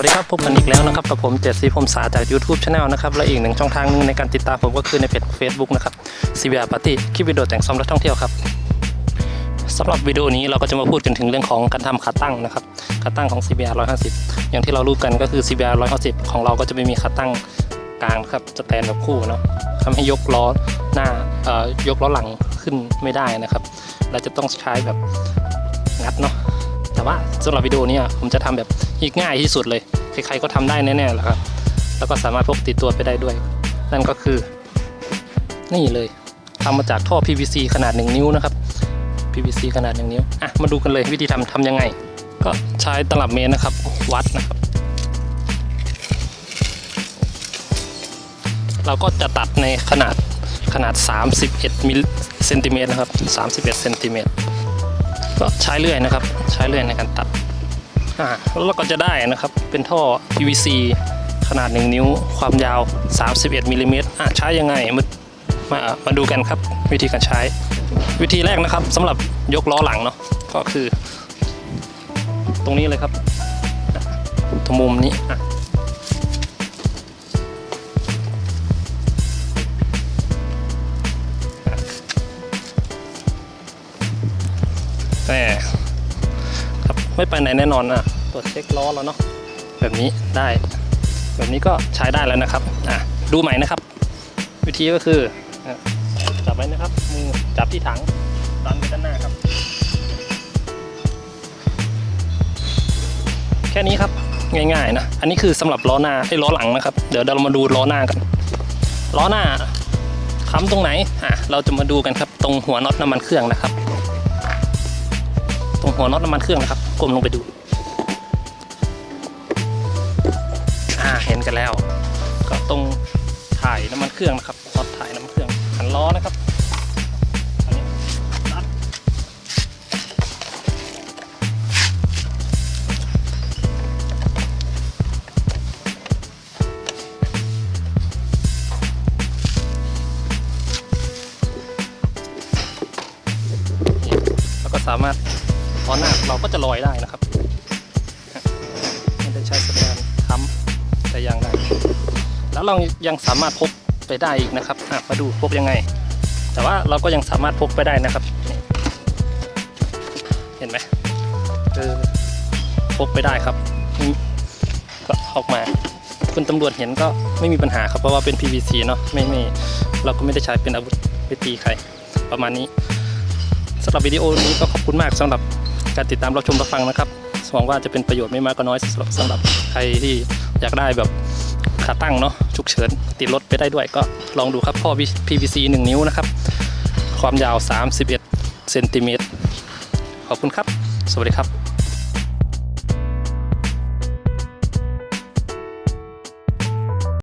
วัสดีครับพบกันอีกแล้วนะครับกับผมเจ็ดสีผมสาจาก YouTube Channel นะครับและอีกหนึ่งช่องทางหนึงในการติดตามผมก็คือในเพจ Facebook นะครับ CBR Party คลิปวิดีโอแต่งซ่อมรถท่องเที่ยวครับสำหรับวิดีโอนี้เราก็จะมาพูดกันถึงเรื่องของการทำขาตั้งนะครับขาตั้งของ CBR 150 อย่างที่เรารู้กันก็คือ CBR 150 ของเราก็จะไม่มีขาตั้งกลางครับสแตนแบบคู่เนาะทำให้ยกล้อหน้าเอ่อยกล้อหลังขึ้นไม่ได้นะครับ เราจะต้องใช้แบบงัดเนาะ แต่ว่าสำหรับวิดีโอนี้ผมจะทำแบบง่ายที่สุดเลย ใครๆก็ทำได้แน่ๆแหละครับ แล้วก็สามารถพกติดตัวไปได้ด้วย นั่นก็คือ นี่เลยทำมาจากท่อ PVC ขนาด 1 นิ้วนะครับ PVC ขนาด 1 นิ้วอะมาดูกันเลยวิธีทำทำยังไง ก็ใช้ตลับเมตรนะครับ วัดนะครับ เราก็จะตัดในขนาดขนาด 31มิลเซนติเมตรนะครับ 31เซนติเมตร ก็ใช้เลื่อยนะครับ ใช้เลื่อยในการตัดอ่าแล้วเราก็จะได้นะครับเป็นท่อ PVC ขนาด 1 นิ้ว ความยาว 31มิลลิเมตรอะใช้ยังไงมามามาดูกันครับวิธีการใช้ วิธีแรกนะครับสำหรับยกล้อหลังเนาะก็คือ ตรงนี้เลยครับอะตรงมุมนี้ แต่ครับไม่ไปไหนแน่นอนอะตรวจเช็คล้อแล้วเนาะแบบนี้ได้ แบบนี้ก็ใช้ได้แล้วนะครับอะดูใหม่นะครับ วิธีก็คือจับไว้นะครับมือจับที่ถังดันไปด้านหน้าครับ แค่นี้ครับง่ายๆนะอันนี้คือสำหรับล้อหน้าไอ้ล้อหลังนะครับ เดี๋ยวเรามาดูล้อหน้ากันล้อหน้าค้ำตรงไหนอะเราจะมาดูกันครับตรงหัวน็อตน้ำมันเครื่องนะครับ ตรงหัวน็อตน้ำมันเครื่องนะครับก้มลงไปดูอ่าเห็นกันแล้ว ก็ตรงถ่ายน้ำมันเครื่องนะครับน็อตถ่ายน้ำมันเครื่องหันล้อนะครับอันนี้ตัดแล้วก็สามารถ ล้อหน้าเราก็จะลอยได้นะครับไม่ได้ใช้สแตนค้ำแต่อย่างใดแล้วเรายังสามารถพกไปได้อีกนะครับมาดูพกยังไง แต่ว่าเราก็ยังสามารถพกไปได้นะครับ เห็นไหมเออพกไปได้ครับก็ออกมา คุณตำรวจเห็นก็ไม่มีปัญหาครับเพราะว่าเป็น PVC เนาะไม่ไม่เราก็ไม่ได้ใช้เป็นอาวุธไปตีใครประมาณนี้สำหรับวิดีโอนี้ก็ขอบคุณมากสำหรับ การติดตามรับชมรับฟังนะครับหวังว่าจะเป็นประโยชน์ไม่มากก็น้อยสำหรับสำหรับใครที่อยากได้แบบขาตั้งเนาะฉุกเฉินติดรถไปได้ด้วยก็ลองดูครับพ่อ PVC 1 นิ้วนะครับ ความยาว 31เซนติเมตรขอบคุณครับ สวัสดีครับ